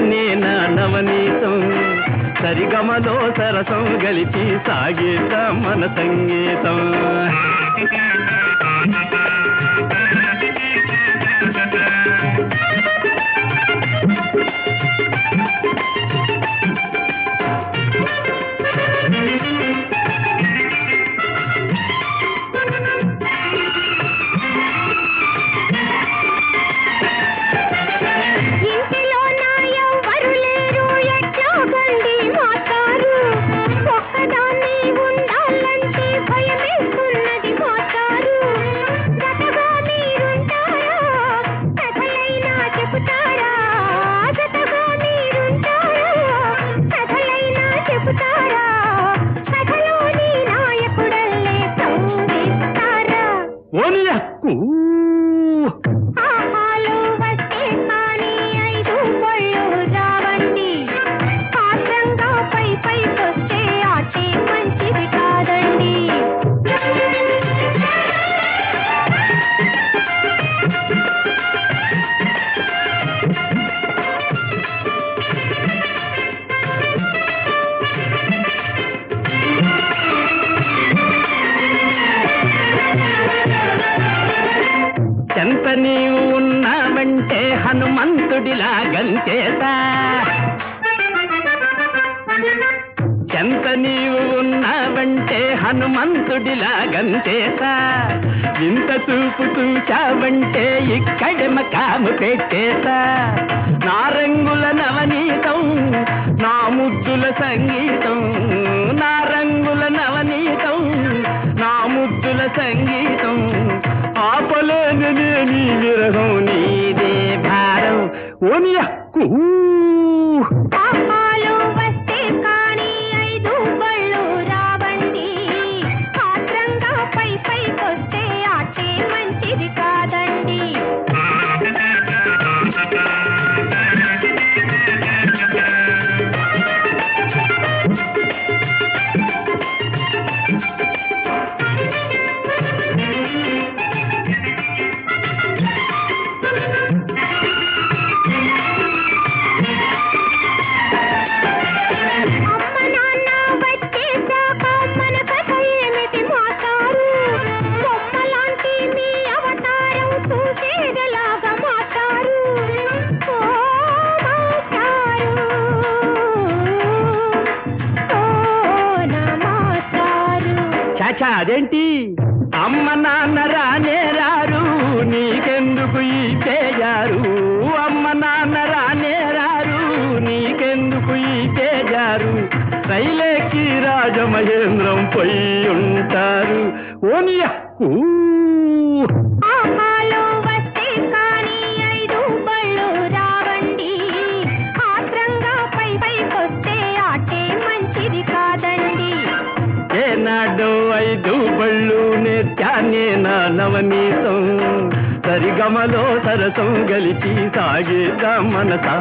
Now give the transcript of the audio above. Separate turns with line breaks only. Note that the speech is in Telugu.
దాన్నే నా నవనీతం. సరిగమలో సరసం గలిపి సాగేత మన సంగీతం. Ooh. హనుమంతుడిలా గంచేసా నీవు ఉన్నావంటే హనుమంతుడిలా గంచేసా ఇంత చూపు చూచావంటే ఇక్కడే మకాము పెట్టేసా. నా రంగుల నవనీతం నా ముద్దుల సంగీతం
我你呀滚
చాచా అదేంటి? అమ్మ నాన్న రానే రారు నీకెందుకు ఈ తేజారు? అమ్మ నాన్న రానే రారు నీకెందుకు ఈ తేజారు? రైలేకి రాజమహేంద్రం పోయి ఉంటారు.
వస్తే కానీ ఐదు బళ్ళు రావండి
నేర్చానే నా నవనీతం సరిగమలో సరసం గలిచి సాగేదా మనసా